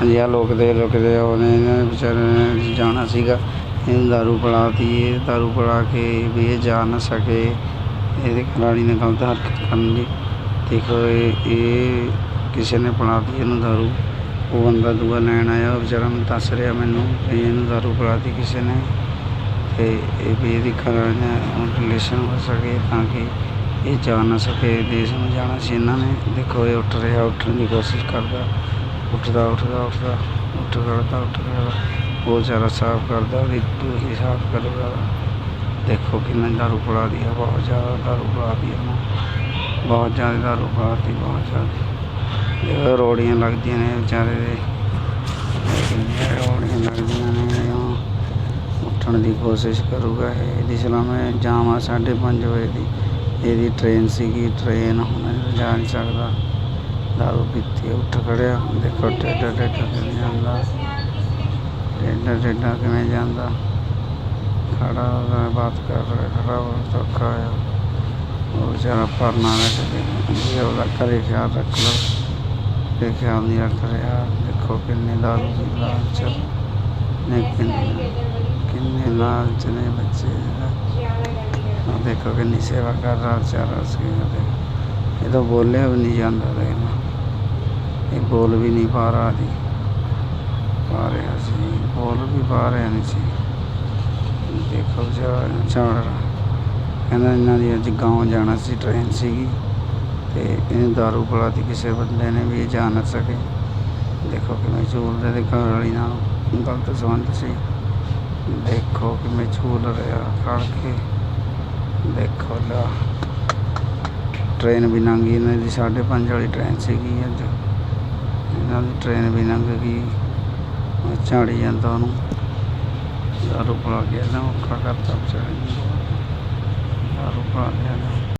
ਹਾਂਜੀ ਆ ਲੋਕਦੇ ਲੋਕਦੇ ਉਹਨੇ ਇਹਨਾਂ ਨੇ ਵਿਚਾਰੇ ਨੇ ਜਾਣਾ ਸੀਗਾ। ਇਹਨੂੰ ਦਾਰੂ ਪਿਲਾਤੀ ਇਹ ਦਾਰੂ ਪਿਲਾ ਕੇ ਵੀ ਇਹ ਜਾ ਨਾ ਸਕੇ। ਇਹਦੇ ਖਿਲਾੜੀ ਨੇ ਗਲਤ ਹਰਕਤ ਕਰਨ ਦੀ ਦੇਖੋ, ਇਹ ਇਹ ਕਿਸੇ ਨੇ ਪਿਲਾਤੀ ਇਹਨੂੰ ਦਾਰੂ। ਉਹ ਬੰਦਾ ਦੂਆ ਲੈਣ ਆਇਆ, ਉਹ ਵਿਚਾਰਾ ਮੈਨੂੰ ਦੱਸ ਰਿਹਾ ਮੈਨੂੰ ਵੀ ਇਹਨੂੰ ਦਾਰੂ ਪਿਲਾਤੀ ਕਿਸੇ ਨੇ। ਤੇ ਇਹ ਵੀ ਇਹਦੀ ਖਿਲਾੜੀ ਨਾਲ ਰਿਲੇਸ਼ਨ ਹੋ ਸਕੇ ਤਾਂ ਕਿ ਇਹ ਜਾ ਨਾ ਸਕੇ। ਦੇਸ਼ ਨੂੰ ਜਾਣਾ ਸੀ ਇਹਨਾਂ ਨੇ। ਦੇਖੋ, ਇਹ ਉੱਠ ਰਿਹਾ, ਉੱਠਣ ਦੀ ਕੋਸ਼ਿਸ਼ ਕਰਦਾ। ਉੱਠਦਾ ਉੱਠਦਾ ਉੱਠਦਾ ਉੱਠ ਕਰਦਾ ਉੱਠ ਕਰਦਾ ਬਹੁਤ ਜ਼ਿਆਦਾ ਸਾਫ਼ ਕਰਦਾ, ਵੀ ਤੂੰ ਹੀ ਸਾਫ਼ ਕਰਦਾ ਦੇਖੋ ਕਿੰਨਾ ਦਾਰੂ ਪਿਲਾ ਦਿਆ ਬਹੁਤ ਜ਼ਿਆਦਾ ਦਾਰੂ ਪਿਲਾ ਦੀ ਇਹਨੂੰ ਬਹੁਤ ਜ਼ਿਆਦਾ ਦਾਰੂ ਪਿਲਾਤੀ, ਬਹੁਤ ਜ਼ਿਆਦਾ। ਇਹ ਰੋੜੀਆਂ ਲੱਗਦੀਆਂ ਨੇ ਵਿਚਾਰੇ ਦੇ। ਕਿੰਨੀਆਂ ਰੋੜੀਆਂ ਲੱਗਦੀਆਂ ਨੇ ਉਹ। ਉੱਠਣ ਦੀ ਕੋਸ਼ਿਸ਼ ਕਰੂਗਾ ਇਹ ਇਹਦੀ ਸਲਾਮੇ ਜਾਮ ਆ ਸਾਢੇ ਪੰਜ ਵਜੇ ਦੀ। ਇਹਦੀ ਟ੍ਰੇਨ ਸੀਗੀ ਟ੍ਰੇਨ ਹੁਣ ਜਾ ਸਕਦਾ। ਦਾਰੂ ਪੀਤੀ ਉੱਠ ਖੜਿਆ ਦੇਖੋ ਟੇਡਾ ਟੇਡਾ ਕਿਵੇਂ ਜਾਂਦਾ। ਟੇਡਾ ਟੇਡਾ ਕਿਵੇਂ ਜਾਂਦਾ। ਖੜਾ ਹੋਇਆ ਬਾਤ ਕਰ ਰਿਹਾ ਖੜਾ ਹੋ ਧੋਖਾ ਆਇਆ ਉਹ ਵਿਚਾਰਾ ਪਰਨਾ ਲੈ ਉਹਦਾ ਘਰੇ ਖਿਆਲ ਰੱਖ ਲਓ। ਤੇ ਖਿਆਲ ਨਹੀਂ ਰੱਖ ਰਿਹਾ। ਦੇਖੋ ਕਿੰਨੇ ਦਾਰੂ ਦੀ ਲਾਲਚ। ਨੇ ਕਿੰਨੇ ਕਿੰਨੇ ਲਾਲਚ ਨੇ ਬੱਚੇ। ਦੇਖੋ ਕਿੰਨੀ ਸੇਵਾ ਕਰ ਰਿਹਾ ਵਿਚਾਰਾ ਸੀ ਇਹ ਤਾਂ ਬੋਲਿਆ ਵੀ ਨਹੀਂ ਜਾਂਦਾ ਦੇਖਣਾ ਇਹ ਬੋਲ ਵੀ ਨਹੀਂ ਪਾ ਰਹਾ ਜੀ। ਪਾ ਰਿਹਾ ਸੀ। ਬੋਲ ਵੀ ਪਾ ਰਿਹਾ ਨਹੀਂ ਸੀ। ਦੇਖੋ ਜਾ ਝਾੜ ਕਹਿੰਦਾ ਇਹਨਾਂ ਦੀ ਅੱਜ ਗਾਉਂ ਜਾਣਾ ਸੀ ਟ੍ਰੇਨ ਸੀਗੀ। ਤੇ ਇਹਨੂੰ ਦਾਰੂ ਪਿਲਾਤੀ ਕਿਸੇ ਬੰਦੇ ਨੇ ਵੀ ਜਾ ਨਾ ਸਕੇ। ਦੇਖੋ ਕਿਵੇਂ ਝੂਲਦੇ ਦੇ ਘਰ ਵਾਲੀ ਨਾਲ। ਗਲਤ ਸੰਬੰਧ ਸੀ। ਦੇਖੋ ਕਿਵੇਂ ਝੂਲ ਰਿਹਾ ਖੜ ਕੇ। ਦੇਖੋ ਲਾ। ਟ੍ਰੇਨ ਵੀ ਲੰਘ ਇਹਨਾਂ ਦੀ। 5:30 ਵਾਲੀ ਟ੍ਰੇਨ ਸੀਗੀ ਅੱਜ। ਇਹਨਾਂ ਦੀ ਟ੍ਰੇਨ ਵੀ ਲੰਘ ਗਈ ਝਾੜੀ ਜਾਂਦਾ ਉਹਨੂੰ। ਦਾਰੂ ਪਲਾ ਗਿਆ ਨਾ ਔਖਾ ਕਰਤਾ ਵਿਚਾਰੇ ਨੂੰ। ਦਾਰੂ ਪਲਾ ਗਿਆ ਨਾ